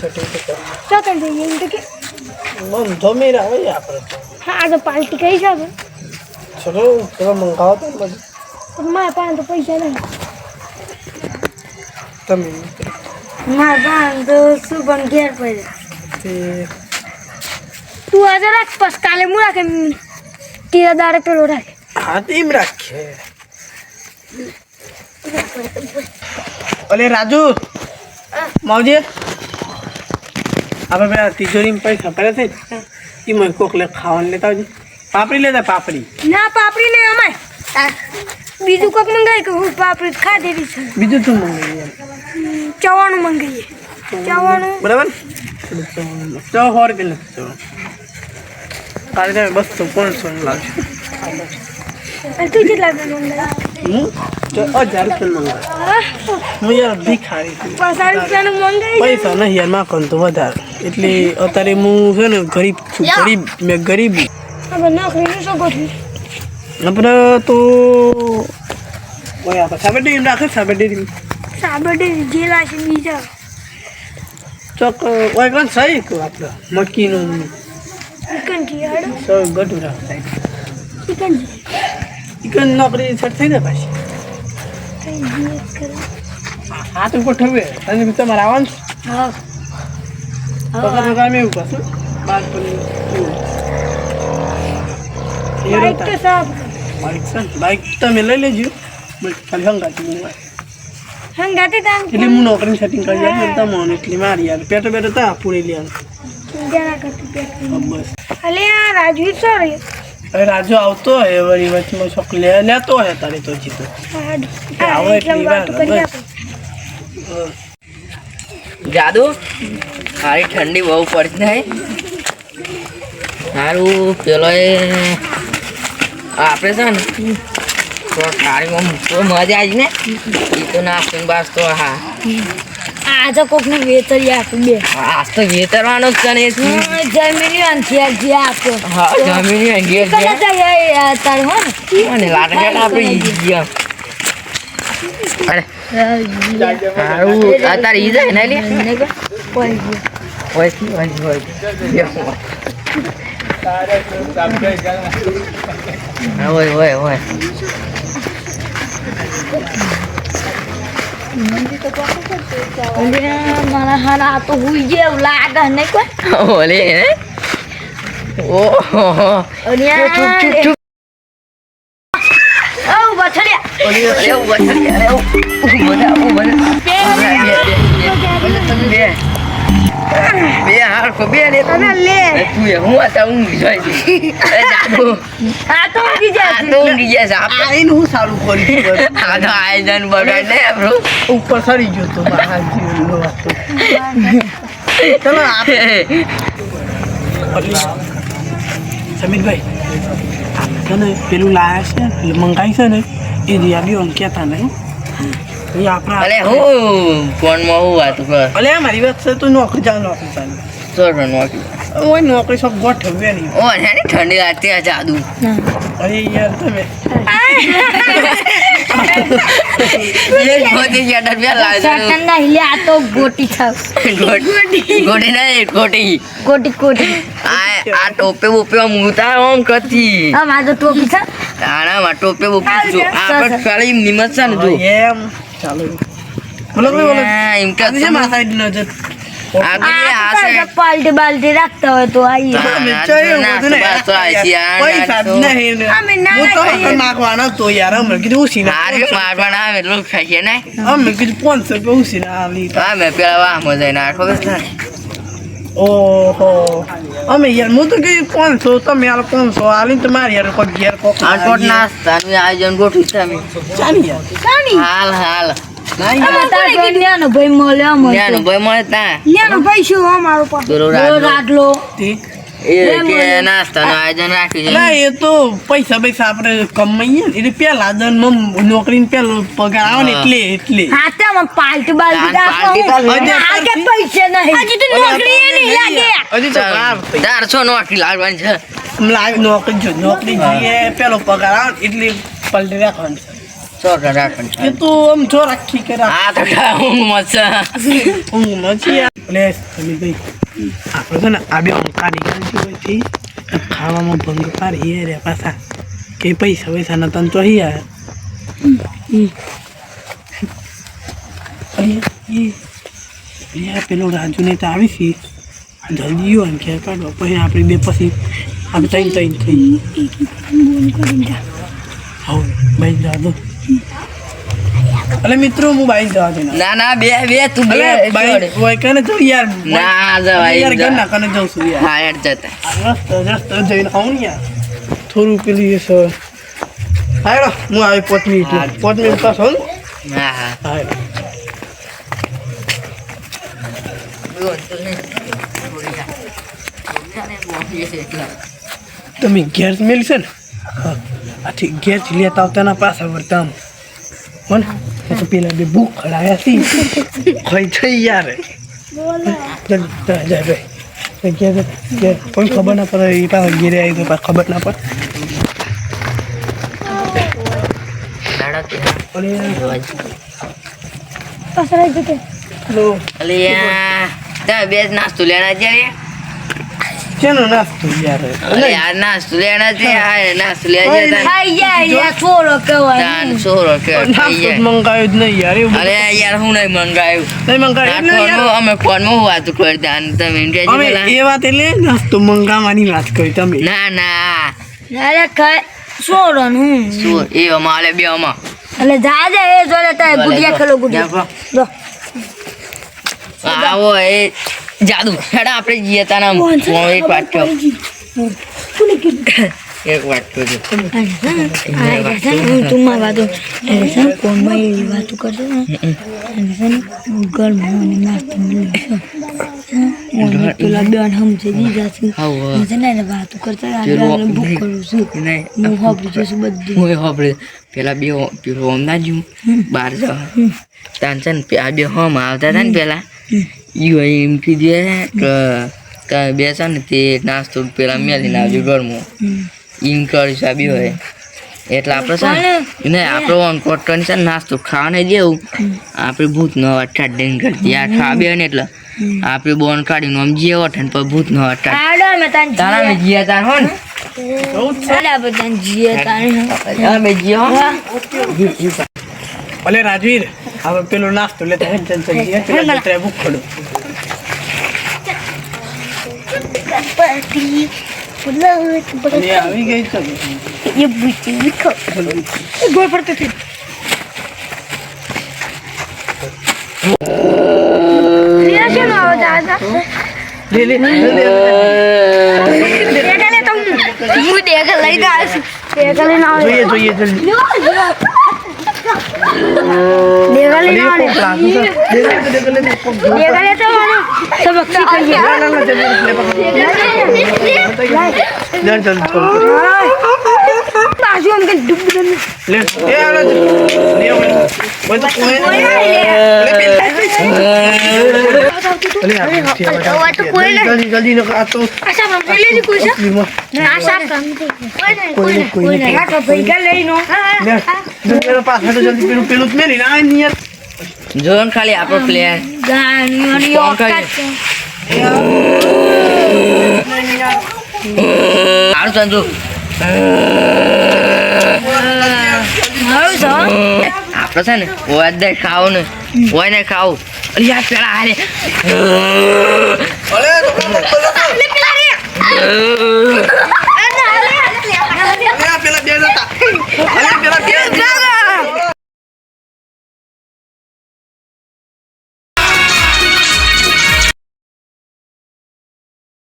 તો ચોકન જઈએ એમ તો કે મમ જમી રહ્યા હોય આપણે તો. હા આજે પાર્ટી કરી છે હવે ચલો ચલો મંગાવો તો બધું. પણ મારા પાસે તો પૈસા નહીં તમે. મારા પાસે તો શું પણ ઘેર પડ્યા તું. આજે રાખ બસ કાલે હું રાખે તેરા દાડે પેલો રાખે. હા તો એમ રાખીએ. અલે રાજુ. માવજી. આપણે પેલા તિજોરીમાં પૈસા પડ્યા છે ને કોક લે ખાવાનું લેતા આવજો. પાપડી લેતા પાપડી? ના પાપડી નહીં અમાય આ બીજું કોક મંગાવી કે હું પાપડી ખાધેલી છે. બીજું શું મંગાવીએ? ચવાણું મંગાવીએ. ચવાણું. બરાબર? સો રૂપિયા નથી ચો. કાલે તમે બસો પાંચસો લાવજો. તું કેટલા મંગાવી હું? તો હજાર રૂપિયા મંગાવ. હું યાર પૈસા નહીં યારમાં તો વધારે. એટલે અત્યારે હું છે ને ગરીબ છું ગરીબ મેં ગરીબી. આપણે તો સાબરડી રાખે સાબરડી સાબરડે જેલા છે બીજા. ચોક ઓય કોણ? સહી આપણે મક્કીનું ચિકનજી હાડો. સૌ ગટું રાખે. ચિકન નોકરી છટ થઈ ને પાછી? હાથ ઉપર ઠરવે અને તમારે આવવાનું હા. પગાર પગાર એવું કરશું. બાર ને બાઈક તમે લઈ લેજો. ખાલી હંગાતી હંગાતે એટલે હું નોકરીની સેટિંગ કરી આપું તમને એટલે મારી યાર પેટો પેટો તા પૂરી લેવાનું. બસ. અલે આ રાજવીર સોરી રાજુ આવતો હોય વળી વચમાં છોક લે લેતો હોય તારે તો જીતો. આવો એટલી વાર, કરી બસ. આપો જાદુ સારી ઠંડી બહુ પડતી નહીં સારું પેલો એ આપણે છે ને તો સારીમાં તો મજા આવી ને. એ તો નાસ્તો બાસ તો હા. આજે કોકને વેતરી આપું બે આજ તો વેતરવાનો જ છે. જમીની અંથિયાર જે આપ્યો હા જમીન અંગે કદાચ તાર હો મને અને લાટગાટ આપણે ઈ ગયા અરે આ તારે ઈ જાય ને લે. મને કે કોઈ ગયો હોય ઓય હોય. મારા તો હુઈ એવું લાગે ને કોઈ ઓલે ઓહો ચૂપ ચૂપ ચૂપ બે બે બે બે બે લે અને લે. તું એ હું હતા હું જાય એ જાદુ. આ તો ઊંઘી આ જાય તો ઊંઘી જાય છે. આપણે આઈને હું સારું કરી દીધું. આ તો આયોજન બગાડ ને આપણું. ઉપર સરી ગયો તો મારા જીવનનો વાતો ચલો આપણે સમીરભાઈ આપણે છે ને પેલું લાયા છે મંગાવી છે ને એ યાદીઓ આમ કહેતા નહીં. એ આપણે હું ફોનમાં હું વાત કર? અલે મારી વાત છે તું નોકરી ચાલ નોકરી ચાલ સોર નોકી ઓય નોકરી સબ ગોઠવે નહીં. ઓ ને ઠંડી લાગતી આ જાદુ. અરે યાર તમે ટોપે બોપે મૂતા ઓમ કરતી. આ મારો ટોપી ને ચાલો એમ કે માથા નજર પાલટી બાલટી રાખતા હોય તો ને. ને. ના. નાખવાના તો યાર અમે કીધું હારે મારવાના આવે એટલું ખાઈએ ને? અમે કીધું પાંચસો રૂપિયા ઉસીને આલી હા મેં પેલા વાહમાં જઈને આખો ઓહો. અમે યાર હું તો કે પાંચસો તમે આલો પાંચસો આલીને તો મારી યાર કોઈ ઘેર કોક આટોટ નાસ્તાનું આયોજન ગોઠવી છે અમે. ચાલી યાર? હાલ હાલ. ભાઈ મળ્યો ભાઈ મળે ત્યાં. ભાઈ શું અમારો રાટલો તે એ કે નાસ્તાનું આયોજન રાખ્યું ના એ તો પૈસા પૈસા આપણે કમાઈએ. એટલે પેલા જન્મ નોકરી પેલો પગાર આવે ને એટલે એટલે. હા તો પાલટી બાલટી પૈસા નહીં. હજી તો નોકરી એ નહીં લાગે હજી તો ચારસો નોકરી લાગવાની છે. લાગ નોકરી જો નોકરી જોઈએ પેલો પગાર આવે ને એટલે પલટી રાખવાની છે. કંટાળો. એ તો આમ જો રાખી. કે રાખ ઊંઘમાં છે ઊંઘ નથી એટલે આપણે છે ને આ બે અંકા નીકળી હોયથી ખાવામાં ભંગ પાડી એ રે પાછા કે પૈસા પૈસા ના તને તો અહીં આવે પેલો રાજુને તો આવી છે જલ્દી આવ્યો ને ઘેર કાઢો પછી આપણે બે પછી આપણે ત્રણ ત્રણ થઈ હવે બાઈક જવા એટલે મિત્રો હું બાઈક જવા દે ના ના બે બે તું બે અલે બાઈક હોય કને જો યાર ના ભાઈ યાર કને કને જાઉં છું યાર. હા યાર જતા. રસ્તો રસ્તો જઈને આવું ને યાર. થોડું પેલી એ હાડો હું આવી પાંચ મિનિટ. પાંચ મિનિટ પાસ હોઉં હા હા. હેડો. તમે ઘેર મેલશે ને? આથી ઘેર લેતા આવતાના પાછા વળતા આમ હો ને. તો પેલા બે ભૂખ ખડાયા હતી ખાઈ થઈ યાર કોઈ ખબર ના પડે એ પાછા ઘેરે આવી ગયો ખબર ના પડે. બે નાસ્તો લેણા છે રે શેનો નાસ્તો યાર? અલે યાર નાસ્તો લેના છે આ નાસ્તો લે છે ખાઈ જાય યાર છોડો કહેવાય તાન સોરો કે નાસ્તો મંગાવ્યો જ નહીં યાર અરે યાર હું નહીં મંગાયું નહીં મંગાવ્યો? યાર. અમે ફોનમાં વાતો કરતા અને તમે એમ કહેજો અમે એ વાત એટલે નાસ્તો મંગાવવાની વાત કરી તમે. ના ના. અરે છોડો ને હું? શું એ અમારે બે અમા એટલે જા જા એ જોડે તારે ગુડિયા ખેલો ગુડિયા. આવો એ જાદુ હેડા આપણે જઈએ તાના એક વાત કહો એક વાત હું તું માં વાતો છે ફોનમાં એવી વાતો કરશે ને છે મને નાસ્તો મળી પેલા બેન સમજે દીધા છે એને વાતો કરતા કરું છું હું જોઉં છું હું આપણે પેલા બે પેલો ના જ્યું બાર જવા તાન છે ને આ બે હોમ આવતા હતા ને પેલા ઈ એમ કીધું કે તમે બેસા ને તે નાસ્તો પેલા મેલીને આવજો ઘરમાં. એમ કરીશ સાબી હોય. એટલે આપણે છે ને આપણો ઓન કોટન છે નાસ્તો ખાવાને જેવું. આપણે ભૂત નો અઠાડીને કરતી. આ ખા બે ને એટલે આપણે બોન કાઢીને આમ જે ઓઠે પર ભૂત નો અમે તાન તારા મેં જીયા તાર હો ને. જીએ તાણ તારા મેં જીયા ભલે રાજવીર હવે પેલો નાસ્તો લેતા હેડ ચાલ ચાલ ગયા ભૂખ પડો. એ બુચી ગોળ પડતો લે લે જોઈએ જોઈએ જલ્દી Degali na ulit. Degali ito ano. John ખાલી આપણો પ્લેયર હારું સંજુ. મારું આપણે છે ને હોય દે ખાવ ને હોય ને ખાવ યાર પેલા હારે. અરે